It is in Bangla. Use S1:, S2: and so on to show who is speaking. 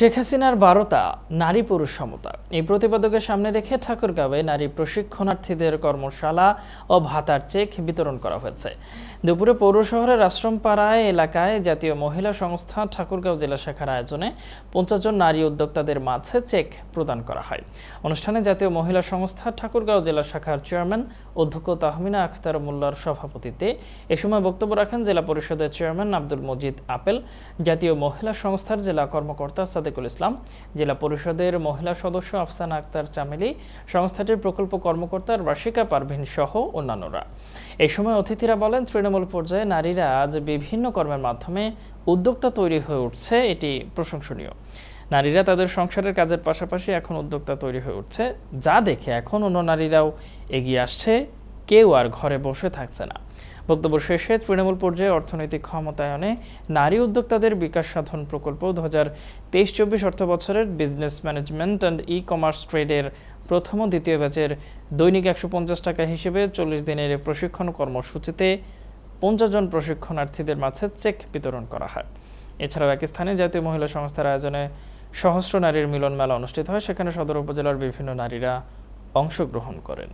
S1: শেখ হাসিনার বারোতা নারী পুরুষ সমতা। এই প্রতিপাদকের সামনে রেখে ঠাকুরগাঁওয়ে নারী প্রশিক্ষণার্থীদের কর্মশালা ও ভাতার চেক বিতরণ করা হয়েছে। দুপুরে পৌর শহরের আশ্রমপাড়ায় এলাকায় জাতীয় মহিলা সংস্থা ঠাকুরগাঁও জেলা শাখার আয়োজনে পঞ্চাশ জন নারী উদ্যোক্তাদের মাঝে চেক প্রদান করা হয়। অনুষ্ঠানে জাতীয় মহিলা সংস্থা ঠাকুরগাঁও জেলা শাখার চেয়ারম্যান অধ্যক্ষ তাহমিনা আখতার মোল্লার সভাপতিত্বে এ সময় বক্তব্য রাখেন জেলা পরিষদের চেয়ারম্যান আব্দুল মজিদ আপেল। জাতীয় মহিলা সংস্থার জেলা কর্মকর্তা সাদেকুল ইসলাম, জেলা পরিষদের মহিলা সদস্য আফসানা আক্তার চামেলি, সংস্থাটির প্রকল্প কর্মকর্তা রাশিকা পারভিন সহ অন্যান্যরা। এই সময় অতিথিরা বলেন, তৃণমূল পর্যায়ে নারীরা আজ বিভিন্ন কর্মের মাধ্যমে উদ্যোক্তা তৈরি হয়ে উঠছে, এটি প্রশংসনীয়। নারীরা তাদের সংসারের কাজের পাশাপাশি এখন উদ্যোক্তা তৈরি হয়ে উঠছে। যা দেখে এখন অন্য নারীরাও এগিয়ে আসছে, কেউ আর ঘরে বসে থাকছে না। বক্তব্য শেষে তৃণমূল পর্যায়ে অর্থনৈতিক ক্ষমতায়নে নারী উদ্যোক্তাদের বিকাশ সাধন প্রকল্প দু হাজার তেইশ চব্বিশ অর্থ বছরের business management and e commerce ট্রেডের প্রথম ও দ্বিতীয় ব্যাচের দৈনিক একশো পঞ্চাশ টাকা হিসেবে চল্লিশ দিনের প্রশিক্ষণ কর্মসূচিতে পঞ্চাশ জন প্রশিক্ষণার্থীদের মাঝে চেক বিতরণ করা হয়। এছাড়াও এক স্থানে জাতীয় মহিলা সংস্থার আয়োজনে সহস্র নারীর মিলন মেলা অনুষ্ঠিত হয়। সেখানে সদর উপজেলার বিভিন্ন নারীরা অংশগ্রহণ করেন।